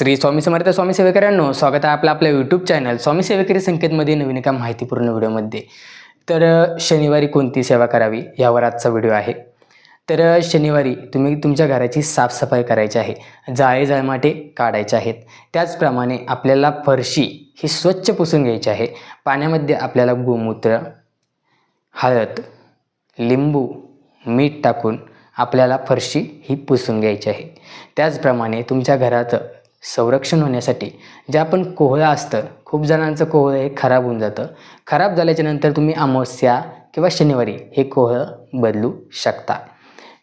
श्री स्वामी समर्थ स्वामी सेवेकरांनो स्वागत आहे आपलं आपल्या यूट्यूब चॅनल स्वामी सेवेकरी संकेतमध्ये नवीन एका माहितीपूर्ण व्हिडिओमध्ये. तर शनिवारी कोणती सेवा करावी यावर आजचा व्हिडिओ आहे. तर शनिवारी तुम्ही तुमच्या घराची साफसफाई करायची आहे जाळे जळमाटे काढायचे आहेत. त्याचप्रमाणे आपल्याला फरशी ही स्वच्छ पुसून घ्यायची आहे. पाण्यामध्ये आपल्याला गोमूत्र हळद लिंबू मीठ टाकून आपल्याला फरशी ही पुसून घ्यायची आहे. त्याचप्रमाणे तुमच्या घराचं संरक्षण होण्यासाठी. जे आपण कोहळं असतं खूप जणांचं कोहळं हे खराब होऊन जातं. खराब झाल्याच्यानंतर तुम्ही अमावस्या किंवा शनिवारी हे कोहळं बदलू शकता.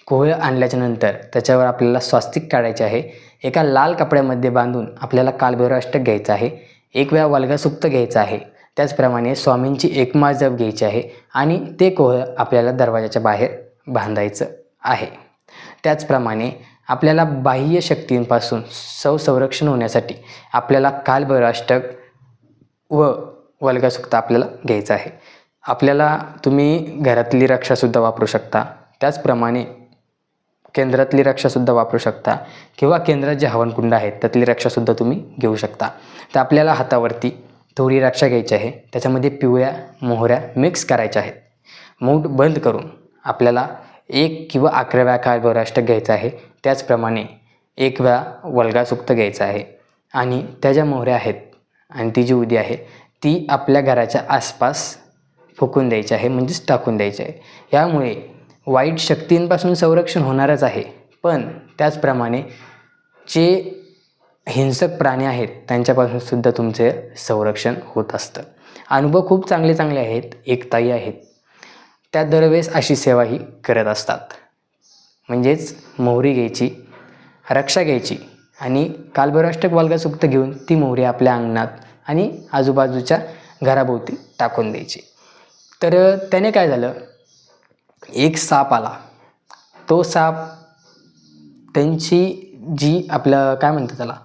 कोहळं आणल्याच्या नंतर त्याच्यावर आपल्याला स्वास्तिक काढायचे आहे. एका लाल कपड्यामध्ये बांधून आपल्याला कालभैरवाष्टक घ्यायचं आहे. एक वेळा वल्गासुक्त घ्यायचं आहे. त्याचप्रमाणे स्वामींची एकमाळ जप घ्यायची आहे आणि ते कोहळं आपल्याला दरवाजाच्या बाहेर बांधायचं आहे. त्याचप्रमाणे आपल्याला बाह्य शक्तींपासून संरक्षण होण्यासाठी आपल्याला कालभैरवाष्टक व वल्गसुक्त आपल्याला घ्यायचं आहे. आपल्याला तुम्ही घरातली रक्षासुद्धा वापरू शकता. त्याचप्रमाणे केंद्रातली रक्षासुद्धा वापरू शकता. किंवा केंद्रात जे हवनकुंड आहेत त्यातली रक्षासुद्धा तुम्ही घेऊ शकता. तर आपल्याला हातावरती थोडी रक्षा घ्यायची आहे. त्याच्यामध्ये पिवळ्या मोहऱ्या मिक्स करायच्या आहेत. मूठ बंद करून आपल्याला एक किंवा अकरा वेळा कालभैरवाष्टक घ्यायचं आहे त्याचप्रमाणे एक वेळा वल्गासुक्त घ्यायचं आहे. आणि त्या ज्या मोहऱ्या आहेत आणि ती जी उदी आहे ती आपल्या घराच्या आसपास फुकून द्यायची आहे म्हणजेच टाकून द्यायची आहे. यामुळे वाईट शक्तींपासून संरक्षण होणारच आहे. पण त्याचप्रमाणे जे हिंसक प्राणी आहेत त्यांच्यापासून सुद्धा तुमचे संरक्षण होत असतं. अनुभव खूप चांगले चांगले आहेत एकताई आहेत. त्या दरवेळेस अशी सेवाही करत असतात. म्हणजेच मोहरी घ्यायची रक्षा घ्यायची आणि कालभैरवाष्टक वाल्गसुक्त घेऊन ती मोहरी आपल्या अंगणात आणि आजूबाजूच्या घराभोवती टाकून द्यायची. तर त्याने काय झालं? एक साप आला. तो साप त्यांची जी आपलं काय म्हणतात त्याला?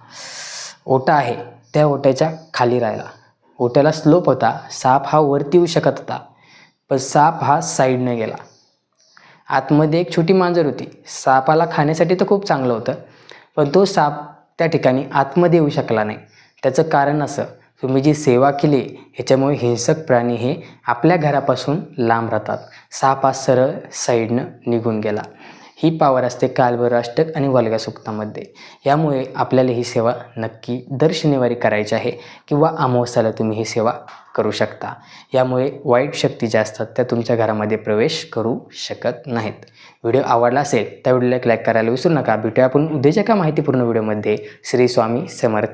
ओटा आहे त्या ओट्याच्या खाली राहिला. ओट्याला स्लोप होता. साप हा वरती येऊ शकत होता. पण साप हा साईडने गेला. आतमध्ये एक छोटी मांजर होती. सापाला खाण्यासाठी तर खूप चांगलं होतं पण तो साप त्या ठिकाणी आतमध्ये येऊ शकला नाही. त्याचं कारण असं तुम्ही जी सेवा केली ह्याच्यामुळे हिंसक प्राणी हे आपल्या घरापासून लांब राहतात. साप हा सरळ साईडनं निघून गेला. ही पावर असते कालभैरवाष्टक आणि वल्गसुक्तामध्ये यामुळे आपल्याला ही सेवा नक्की दर शनिवारी करायची आहे किंवा अमावस्याला तुम्ही ही सेवा करू शकता. यामुळे वाईट शक्ती ज्या असतात त्या तुमच्या घरामध्ये प्रवेश करू शकत नाहीत. व्हिडिओ आवडला असेल त्या व्हिडिओला एक लाईक करायला विसरू नका. भेटूया आपण उद्याच्या का माहितीपूर्ण व्हिडिओमध्ये. श्री स्वामी समर्थ.